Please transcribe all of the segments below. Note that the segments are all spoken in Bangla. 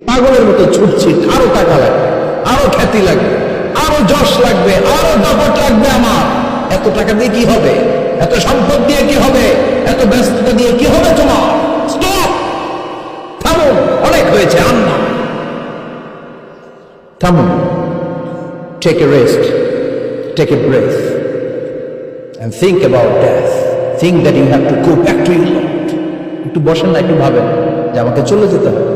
পাগলের মতো ছুটছি, আরও টাকা লাগবে, আরও খ্যাতি লাগবে, আরও যশ লাগবে, আরও দাপট লাগবে আমার। এত টাকা দিয়ে কি হবে? এত সম্পদ দিয়ে কি হবে? এত ব্যস্ততা দিয়ে কি হবে তোমার? অনেক হয়েছে আন্না take a rest take a breath think about death. Think that you have to go back to your Lord. একটু বসেন না, একটু ভাবেন যে আমাকে চলে যেতে হবে।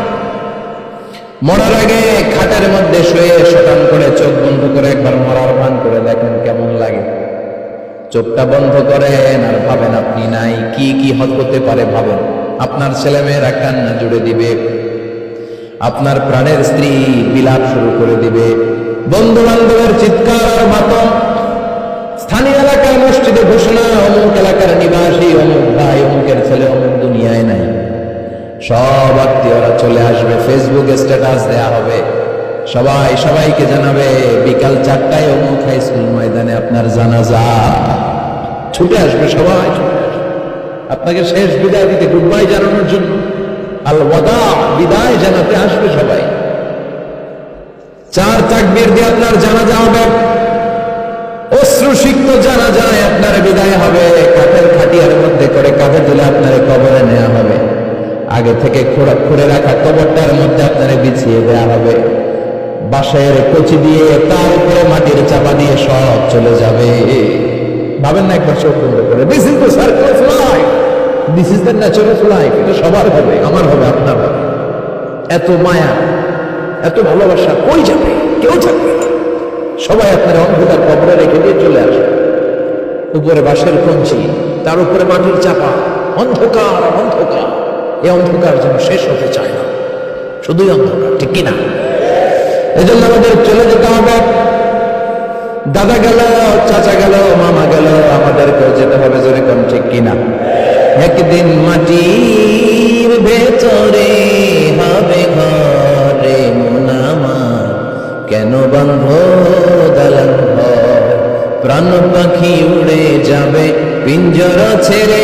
মরার আগে খাটের মধ্যে শুয়ে শতান করে চোখ বন্ধ করে একবার মরার ভান করে দেখেন কেমন লাগে। চোখটা বন্ধ করেন আর ভাবেন আপনি নাই, কি কি হত হতে পারে ভাবেন। আপনার ছেলে ছেলেমেয়েরা কান্না জুড়ে দিবে। আপনার প্রাণের স্ত্রী বিলাপ শুরু করে দিবে। বন্ধু বান্ধবের চিৎকার মাতম স্থানীয় এলাকার মসজিদে ঘোষণা, অমুক এলাকার নিবাসী, অমুক ভাই, অমুকের ছেলে, অমুক সব আত্মীয়রা চলে আসবে ফেসবুকে স্ট্যাটাস দেয়া হবে। সবাই সবাইকে জানাবে, বিকাল চারটায় অমুক হাই স্কুল ময়দানে আপনার জানাজা। ছুটে আসবে সবাই আপনাকে শেষ বিদায় দিতে গুড বাই জানানোর জন্য। আল ওয়াদা বিদায় জানাতে আসবে সবাই। চার তাকবীর দিয়ে আপনার জানাজা হবে। অশ্রুসিক্ত জানা যায় আপনার বিদায় হবে। আগে থেকে খোঁড়া রাখা কবরটার মধ্যে আপনারে বিছিয়ে দেওয়া হবে। বাঁশের কচি দিয়ে তার উপরে মাটির চাপা দিয়ে সব চলে যাবে। ভাবেন না একবার চোখ বন্ধ করে this is the circle of life this is the nature of life এটা সবার হবে, আমার হবে, আপনার হবে। এত মায়া, এত ভালোবাসা কই যাবে? কেউ না। সবাই আপনার অন্ধকার কবরে রেখে দিয়ে চলে আসবে। উপরে বাঁশের কঞ্চি, তার উপরে মাটির চাপা, অন্ধকার অন্ধকার। এই অন্ধকার যেন শেষ হতে চায় না। শুধুই অন্ধকার, ঠিক কিনা? এজন্য আমাদের চলে যেতে হবে। দাদা গেল, চাচা গেল, মামা গেল, আমাদেরকেও যেতে হবে যেরকম, ঠিক কিনা? একদিন মাটির ভেতরে হবে ঘরে মোনামা কেন বন্ধ দালান প্রাণ পাখি উড়ে যাবে, পিঞ্জর ছেড়ে